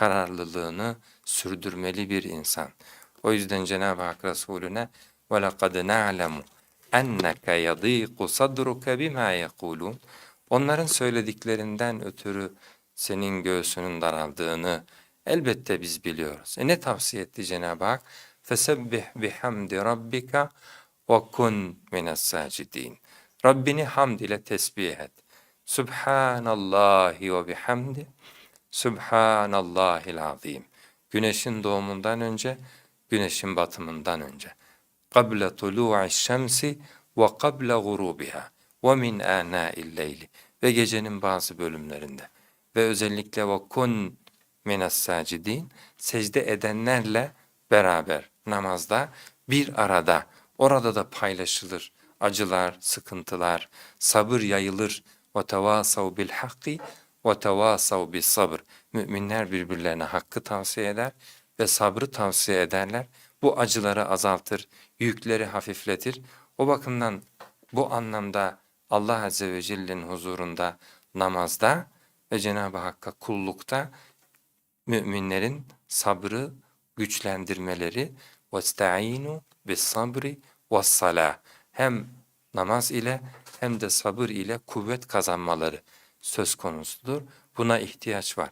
kararlılığını sürdürmeli bir insan. O yüzden Cenab-ı Hak Resulüne وَلَقَدْ نَعْلَمُ اَنَّكَ يَضِيقُ صَدْرُكَ بِمَا يَقُولُونَ Onların söylediklerinden ötürü senin göğsünün daraldığını elbette biz biliyoruz. E ne tavsiye etti Cenab-ı Hak? فَسَبِّحْ بِحَمْدِ رَبِّكَ وَكُنْ مِنَ السَّاجِدِينَ Rabbini hamd ile tesbih et. Subhanallahi ve bihamdi. Subhanallahil azim. Güneşin doğumundan önce, güneşin batımından önce. Qabla tulu'i şemsi ve qabla gurubiha ve min ana'il leyli. Ve gecenin bazı bölümlerinde. Ve özellikle ve kun minas sacidin secde edenlerle beraber namazda bir arada orada da paylaşılır acılar, sıkıntılar, sabır yayılır. Ve tevasav bil ve tevasav bis sabır. Müminler birbirlerine hakkı tavsiye eder ve sabrı tavsiye ederler. Bu acıları azaltır, yükleri hafifletir. O bakımdan bu anlamda Allah Azze ve Celle'nin huzurunda namazda ve Cenab-ı Hakk'a kullukta müminlerin sabrı güçlendirmeleri وَاسْتَعِينُوا بِالصَّبْرِ وَالصَّلَاةِ hem namaz ile hem de sabır ile kuvvet kazanmaları söz konusudur. Buna ihtiyaç var.